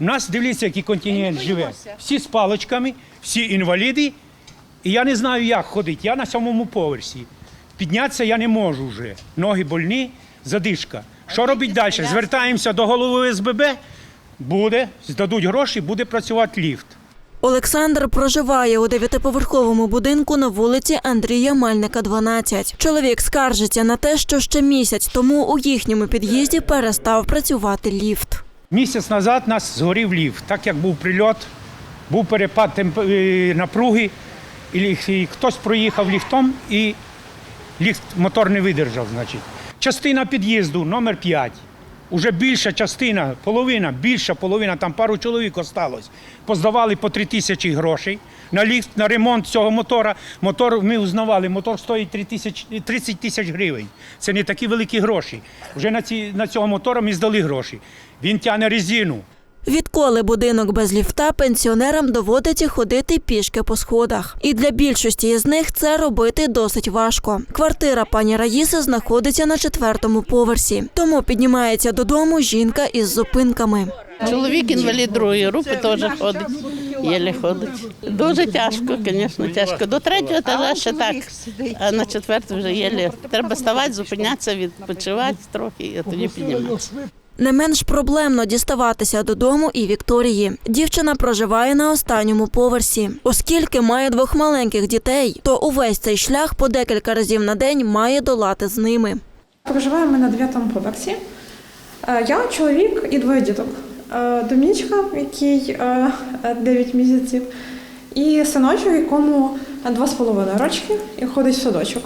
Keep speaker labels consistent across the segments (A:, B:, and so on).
A: У нас дивіться, який контингент живе. Всі з паличками, всі інваліди. І я не знаю, як ходити. Я на сьомому поверсі. Піднятися я не можу вже. Ноги больні, задишка. Що робити далі? Звертаємося до голови СББ. Буде, здадуть гроші, буде працювати ліфт.
B: Олександр проживає у дев'ятиповерховому будинку на вулиці Андрія Мельника, 12. Чоловік скаржиться на те, що ще місяць тому у їхньому під'їзді перестав працювати ліфт.
A: Місяць назад нас згорів ліфт, так як був прильот, був перепад е, напруги, і хтось проїхав ліфтом і ліфт мотор не видержав. Значить. Частина під'їзду номер 5. Уже більша частина, половина, більша половина, там пару чоловік осталось. Поздавали по 3 тисячі грошей на ліфт, на ремонт цього мотора. Мотор, ми узнавали, мотор стоїть 3 тисяч- 30 тисяч гривень. Це не такі великі гроші. Вже на, ці, на цього мотора ми здали гроші. Він тягне резину.
B: Відколи будинок без ліфта, пенсіонерам доводиться ходити пішки по сходах. І для більшості з них це робити досить важко. Квартира пані Раїси знаходиться на четвертому поверсі, тому піднімається додому жінка із зупинками.
C: Чоловік інвалід другої групи теж ходить, єлі ходить. Дуже тяжко, звісно, тяжко. До третього етажа ще так, а на четвертий вже єлі. Треба ставати, зупинятися, відпочивати трохи, а тоді підніматися.
B: Не менш проблемно діставатися додому і Вікторії. Дівчина проживає на останньому поверсі. Оскільки має двох маленьких дітей, то увесь цей шлях по декілька разів на день має долати з ними.
D: Проживаємо на дев'ятому поверсі. Е, Я чоловік і двоє діток. Домічка, який е, 9 місяців, і синочок, якому 2,5 рочки, і ходить в садочок.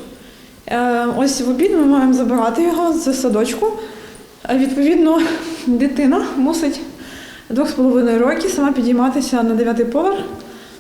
D: Е, Ось в обід ми маємо забирати його з садочку. Відповідно, дитина мусить 2,5 роки сама підійматися на дев'ятий поверх,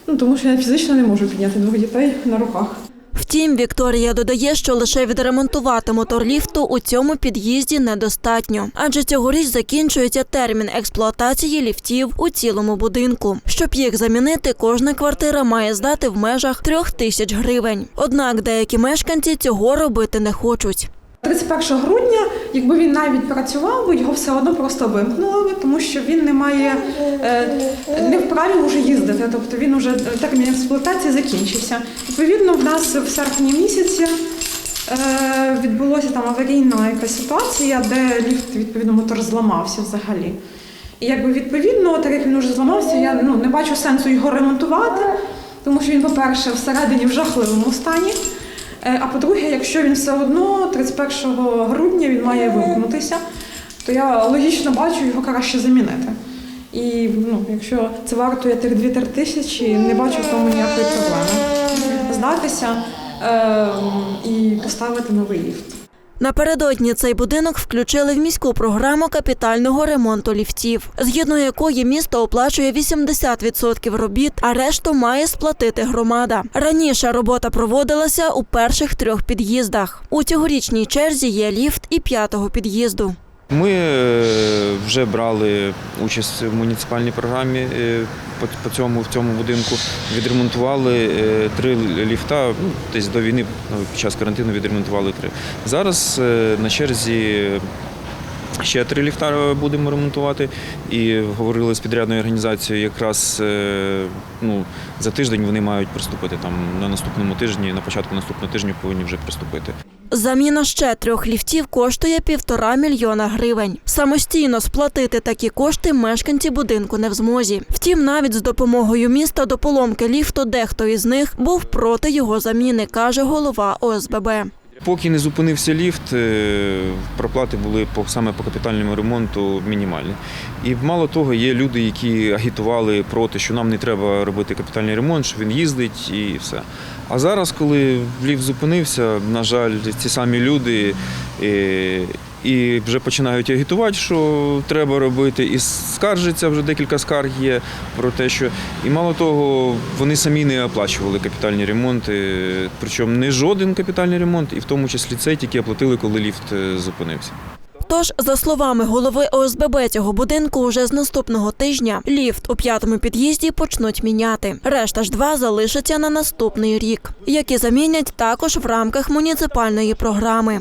D: ну, тому що я фізично не можу підняти двох дітей на руках.
B: Втім, Вікторія додає, що лише відремонтувати мотор ліфту у цьому під'їзді недостатньо, адже цьогоріч закінчується термін експлуатації ліфтів у цілому будинку. Щоб їх замінити, кожна квартира має здати в межах трьох тисяч гривень. Однак деякі мешканці цього робити не хочуть.
D: 31 грудня, якби він навіть працював, би його все одно просто вимкнули, тому що він не має е, не вправі вже їздити. Тобто він вже термін експлуатації закінчився. Відповідно, в нас в серпні місяці е, відбулося там аварійна якась ситуація, де ліфт відповідно мотор зламався взагалі. І якби відповідно, так як він вже зламався, я ну не бачу сенсу його ремонтувати, тому що він, по-перше, всередині в жахливому стані. Е, А по-друге, якщо він все одно 31 грудня він має вимкнутися, то я логічно бачу його краще замінити. І ну, якщо це вартує тих 2-3 тисячі, не бачу в тому ніякої проблеми. Здатися е, і поставити новий ліфт.
B: Напередодні цей будинок включили в міську програму капітального ремонту ліфтів, згідно якої місто оплачує 80% робіт, а решту має сплатити громада. Раніше робота проводилася у перших трьох під'їздах. У цьогорічній черзі є ліфт і п'ятого під'їзду.
E: Ми е, вже брали участь в муніципальній програмі е, по, цьому в цьому будинку. Відремонтували е, три ліфта. Ну, десь до війни ну, під час карантину відремонтували три. Зараз на черзі. Ще три ліфта будемо ремонтувати і говорили з підрядною організацією. Якраз ну, за тиждень вони мають приступити там на наступному тижні, на початку наступного тижня повинні вже приступити.
B: Заміна ще трьох ліфтів коштує півтора мільйона гривень. Самостійно сплатити такі кошти мешканці будинку не в змозі. Втім, навіть з допомогою міста до поломки ліфту дехто із них був проти його заміни, каже голова ОСББ.
E: Поки не зупинився ліфт, е, проплати були по саме по капітальному ремонту мінімальні. І мало того, є люди, які агітували проти, що нам не треба робити капітальний ремонт, що він їздить і все. А зараз, коли ліфт зупинився, на жаль, ці самі люди е, і вже починають агітувати, що треба робити, і скаржиться вже декілька скарг є про те, що і мало того, вони самі не оплачували капітальні ремонти, причому не жоден капітальний ремонт, і в тому числі цей тільки оплатили, коли ліфт е, зупинився.
B: Тож, за словами голови ОСББ цього будинку, уже з наступного тижня ліфт у п'ятому під'їзді почнуть міняти. Решта ж два залишаться на наступний рік, які замінять також в рамках муніципальної програми.